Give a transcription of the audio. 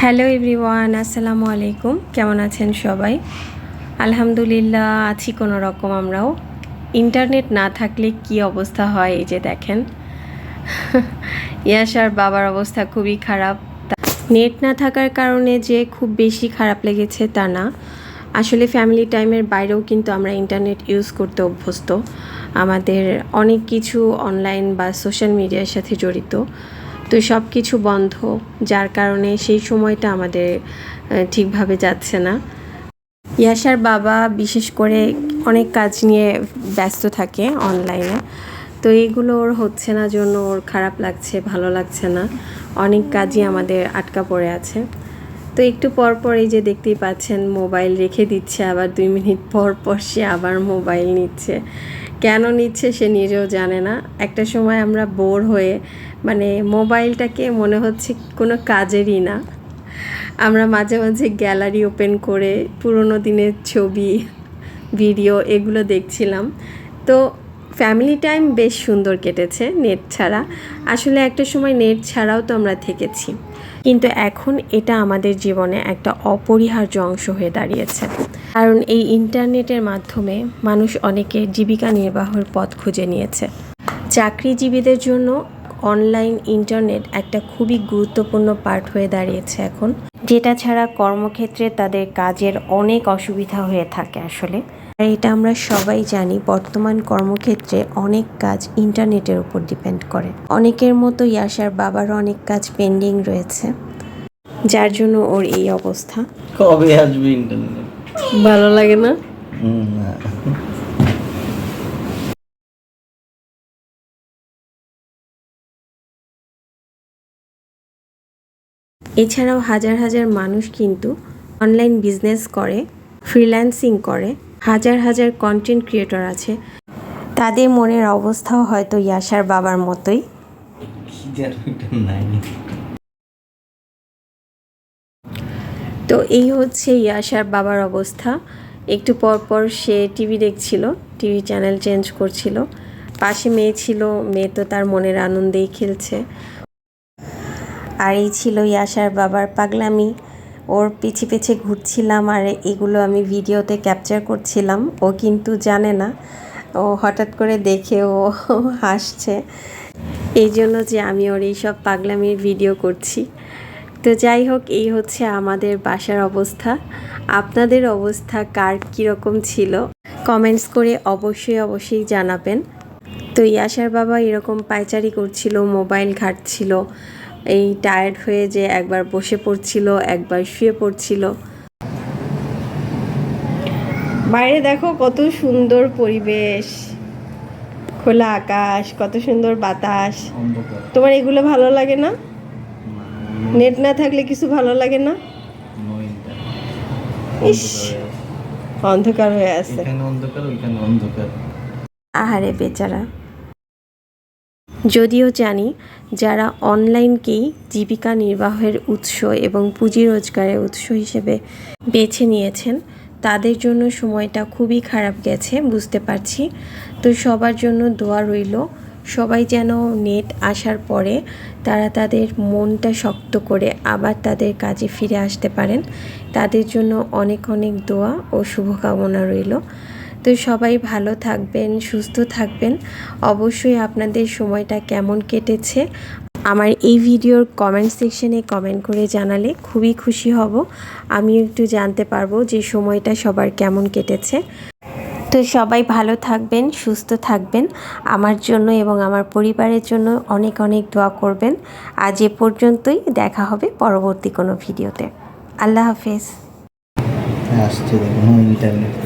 Hello everyone, আসসালামু আলাইকুম। কেমন আছেন সবাই? আলহামদুলিল্লাহ, আছি কোনো রকম আমরাও। ইন্টারনেট না থাকলে কি অবস্থা হয় এই যে দেখেন। ইয়াসার বাবার অবস্থা খুবই খারাপ। নেট না থাকার কারণে যে খুব বেশি খারাপ লেগেছে তা না। আসলে ফ্যামিলি টাইমের বাইরেও কিন্তু আমরা ইন্টারনেট ইউজ করতে অভ্যস্ত। আমাদের অনেক কিছু অনলাইন বা সোশ্যাল মিডিয়ার সাথে জড়িত। তো সব কিছু বন্ধ, যার কারণে সেই সময়টা আমাদের ঠিকভাবে যাচ্ছে না। ইয়াসার বাবা বিশেষ করে অনেক কাজ নিয়ে ব্যস্ত থাকে অনলাইনে। তো এগুলো ওর হচ্ছে না, জন্য ওর খারাপ লাগছে, ভালো লাগছে না। অনেক কাজই আমাদের আটকা পড়ে আছে। তো একটু পর পর এই যে দেখতেই পাচ্ছেন, মোবাইল রেখে দিচ্ছে, আবার দুই মিনিট পর পর সে আবার মোবাইল নিচ্ছে। কেন নিচ্ছে সে নিজেও জানে না। একটা সময় আমরা বোর হয়ে মানে মোবাইলটাকে মনে হচ্ছে কোনো কাজেরই না। আমরা মাঝে মাঝে গ্যালারি ওপেন করে পুরোনো দিনের ছবি, ভিডিও এগুলো দেখছিলাম। তো ফ্যামিলি টাইম বেশ সুন্দর কেটেছে নেট ছাড়া। আসলে একটা সময় নেট ছাড়াও তো আমরা থেকেছি। কিন্তু এখন এটা আমাদের জীবনে একটা অপরিহার্য অংশ হয়ে দাঁড়িয়েছে। কারণ এই ইন্টারনেটের মাধ্যমে মানুষ অনেকে জীবিকা নির্বাহের পথ খুঁজে নিয়েছে। চাকরিজীবীদের জন্য অনলাইন ইন্টারনেট একটা খুবই গুরুত্বপূর্ণ পার্ট হয়ে দাঁড়িয়েছে এখন। যেটা ছাড়া কর্মক্ষেত্রে তাদের কাজের অনেক অসুবিধা হয়ে থাকে আসলে। আর এটা আমরা সবাই জানি বর্তমান কর্মক্ষেত্রে অনেক কাজ ইন্টারনেটের উপর ডিপেন্ড করে। অনেকের মতো ইয়াসার বাবার অনেক কাজ পেন্ডিং রয়েছে। যার জন্য ওর এই অবস্থা। কবে আসবে ইন্টারনেট? ভালো লাগে না। এছাড়াও হাজার হাজার মানুষ কিন্তু অনলাইন বিজনেস করে, ফ্রিল্যান্সিং করে, হাজার হাজার কন্টেন্ট ক্রিয়েটর আছে। তাদের মনের অবস্থাও হয়তো ইয়াসার বাবার মতোই। তো এই হচ্ছে ইয়াসার বাবার অবস্থা। একটু পর পর সে টিভি দেখছিল, টিভি চ্যানেল চেঞ্জ করছিল। পাশে মেয়ে ছিল, মেয়ে তো তার মনের আনন্দেই খেলছে। আর এই ছিল ইয়াসার বাবার পাগলামি। ওর পিছে পিছে ঘুরছিলাম আর এগুলো আমি ভিডিওতে ক্যাপচার করছিলাম। ও কিন্তু জানে না। ও হঠাৎ করে দেখে ও হাসছে। এই জন্য যে আমি ওর এইসব পাগলামির ভিডিও করছি। তো যাই হোক, এই হচ্ছে আমাদের বাসার অবস্থা। আপনাদের অবস্থা কার কীরকম ছিল? কমেন্টস করে অবশ্যই অবশ্যই জানাবেন। তো ইয়াসার বাবা এরকম পায়চারি করছিল, মোবাইল ঘাটছিল এই টায়ার্ড হয়ে যে একবার বসে পড়ছিল একবার শুয়ে পড়ছিল। বাইরে দেখো কত সুন্দর পরিবেশ। খোলা আকাশ কত সুন্দর বাতাস। তোমার এগুলো ভালো লাগে না? নেট না থাকলে কিছু ভালো লাগে না? ইস অন্ধকার হয়ে আছে। আহারে বেচারা। যদিও জানি যারা অনলাইনকেই জীবিকা নির্বাহের উৎস এবং পুঁজি রোজগারের উৎস হিসেবে বেছে নিয়েছেন, তাদের জন্য সময়টা খুবই খারাপ গেছে, বুঝতে পারছি। তো সবার জন্য দোয়া রইল, সবাই যেন নেট আসার পরে তারা তাদের মনটা শক্ত করে আবার তাদের কাজে ফিরে আসতে পারেন। তাদের জন্য অনেক অনেক দোয়া ও শুভকামনা রইল। তো সবাই ভালো থাকবেন, সুস্থ থাকবেন। অবশ্যই আপনাদের সময়টা কেমন কেটেছে? আমার এই ভিডিওর কমেন্ট সেকশনে কমেন্ট করে জানালে খুবই খুশি হব। আমিও একটু জানতে পারব যে সময়টা সবার কেমন কেটেছে। তো সবাই ভালো থাকবেন, সুস্থ থাকবেন। আমার জন্য এবং আমার পরিবারের জন্য অনেক অনেক দোয়া করবেন। আজ এ পর্যন্তই, দেখা হবে পরবর্তী কোনো ভিডিওতে। আল্লাহ হাফেজ। আসছে দেখুন ইন্টারনেট